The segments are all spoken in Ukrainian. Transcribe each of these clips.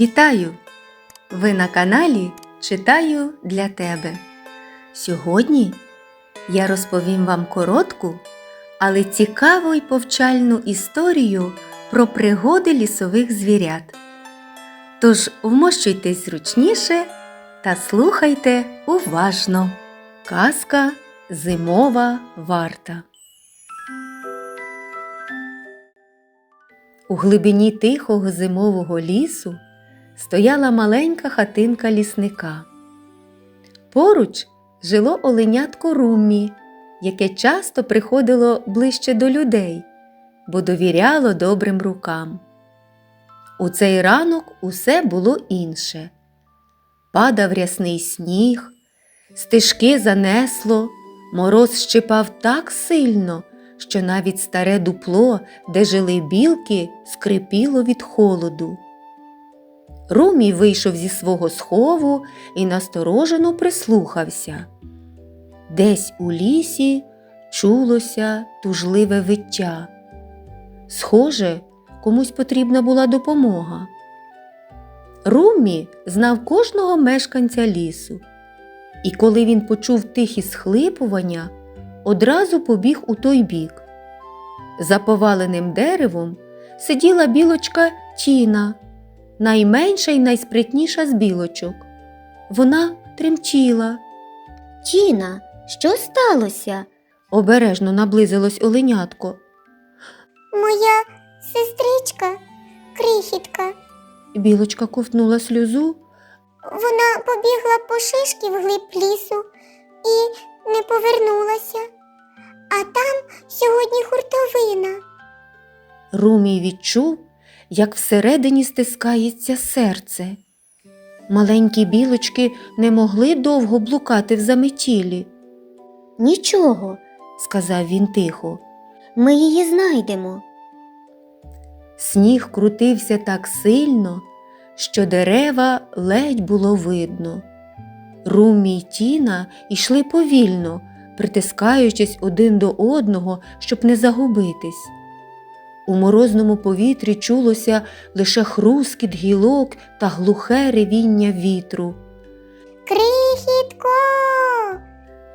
Вітаю! Ви на каналі Читаю для тебе. Сьогодні я розповім вам коротку, але цікаву й повчальну історію про пригоди лісових звірят. Тож вмощуйтесь зручніше та слухайте уважно. Казка Зимова варта. У глибині тихого зимового лісу стояла маленька хатинка лісника. Поруч жило оленятко Руммі, яке часто приходило ближче до людей, бо довіряло добрим рукам. У цей ранок усе було інше. Падав рясний сніг, стежки занесло, мороз щипав так сильно, що навіть старе дупло, де жили білки, скрипіло від холоду. Румій вийшов зі свого схову і насторожено прислухався. Десь у лісі чулося тужливе виття. Схоже, комусь потрібна була допомога. Румі знав кожного мешканця лісу, і коли він почув тихі схлипування, одразу побіг у той бік. За поваленим деревом сиділа білочка Тіна, найменша й найспритніша з білочок. Вона тремтіла. Тіна, що сталося? Обережно наблизилось оленятко. Моя сестричка, крихітка. Білочка ковтнула сльозу. Вона побігла по шишки вглиб лісу і не повернулася. А там сьогодні хуртовина. Румій відчув, як всередині стискається серце. Маленькі білочки не могли довго блукати в заметілі, Нічого, сказав він тихо. ми її знайдемо. Сніг крутився так сильно, що дерева ледь було видно. Румі й Тіна йшли повільно, притискаючись один до одного, щоб не загубитись. У морозному повітрі чулося лише хрускіт гілок та глухе ревіння вітру. Крихітко,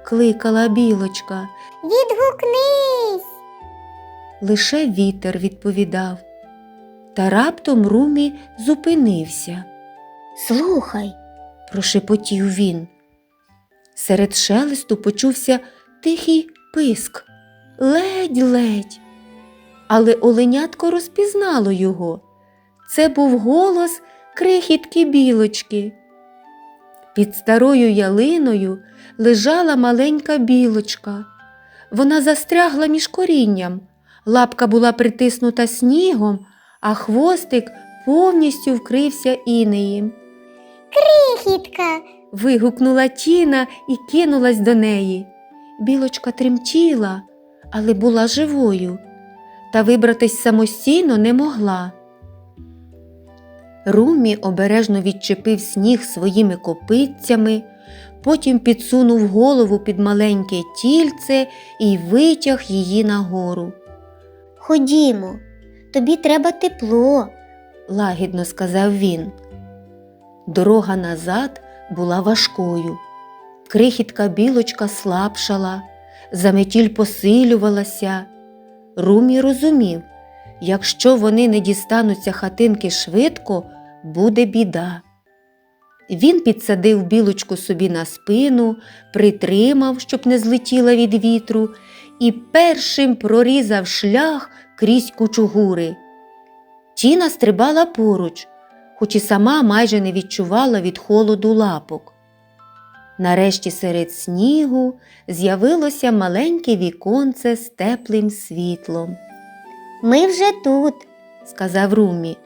Кликала білочка, відгукнись. лише вітер відповідав. Та раптом Румі зупинився. Слухай, прошепотів він. Серед шелесту почувся тихий писк, ледь-ледь. Але оленятко розпізнало його. Це був голос крихітки білочки. Під старою ялиною лежала маленька білочка. Вона застрягла між корінням, лапка була притиснута снігом, а хвостик повністю вкрився інеєм. крихітка, Вигукнула Тіна і кинулась до неї. Білочка тремтіла, але була живою, та вибратись самостійно не могла. Румі обережно відчепив сніг своїми копитцями, потім підсунув голову під маленьке тільце і витяг її нагору. ходімо, тобі треба тепло. лагідно сказав він. Дорога назад була важкою. Крихітка білочка слабшала, заметіль посилювалася. Румі розумів, якщо вони не дістануться хатинки швидко, буде біда. Він підсадив білочку собі на спину, притримав, щоб не злетіла від вітру, і першим прорізав шлях крізь кучугури. Тіна стрибала поруч, хоч і сама майже не відчувала від холоду лапок. Нарешті серед снігу з'явилося маленьке віконце з теплим світлом, Ми вже тут. сказав Румі.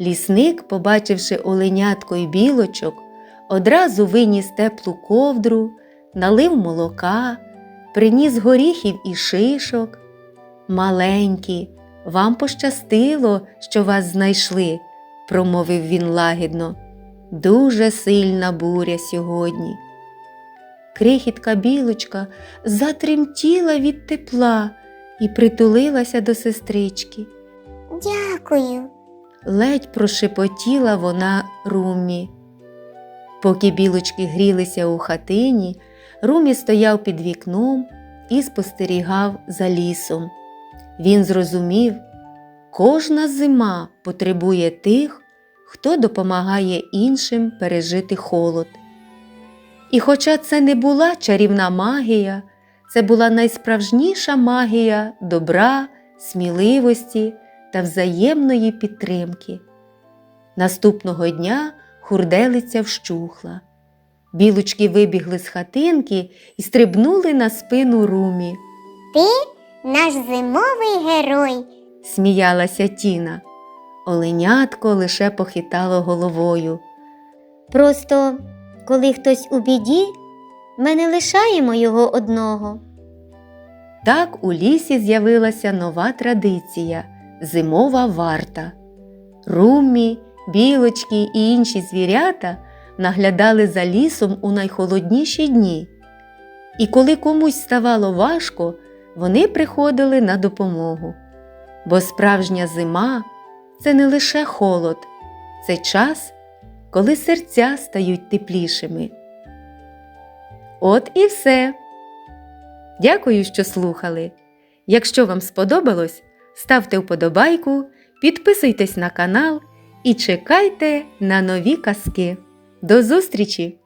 Лісник, побачивши оленятко й білочок, одразу виніс теплу ковдру, налив молока, приніс горіхів і шишок. Маленькі, вам пощастило, що вас знайшли, промовив він лагідно. Дуже сильна буря сьогодні. Крихітка білочка затремтіла від тепла і притулилася до сестрички. Дякую. ледь прошепотіла вона Румі. Поки білочки грілися у хатині, Румі стояв під вікном і спостерігав за лісом. Він зрозумів, кожна зима потребує тих, хто допомагає іншим пережити холод. І хоча це не була чарівна магія, це була найсправжніша магія добра, сміливості та взаємної підтримки. Наступного дня хурделиця вщухла. Білочки вибігли з хатинки і стрибнули на спину румі. Ти наш зимовий герой. Сміялася Тіна. Оленятко лише похитало головою. Просто, коли хтось у біді, ми не лишаємо його одного. Так у лісі з'явилася нова традиція зимова варта. Румі, білочки і інші звірята наглядали за лісом у найхолодніші дні. І коли комусь ставало важко, вони приходили на допомогу. Бо справжня зима це не лише холод, це час, коли серця стають теплішими. От і все. Дякую, що слухали. Якщо вам сподобалось, ставте вподобайку, підписуйтесь на канал і чекайте на нові казки. До зустрічі!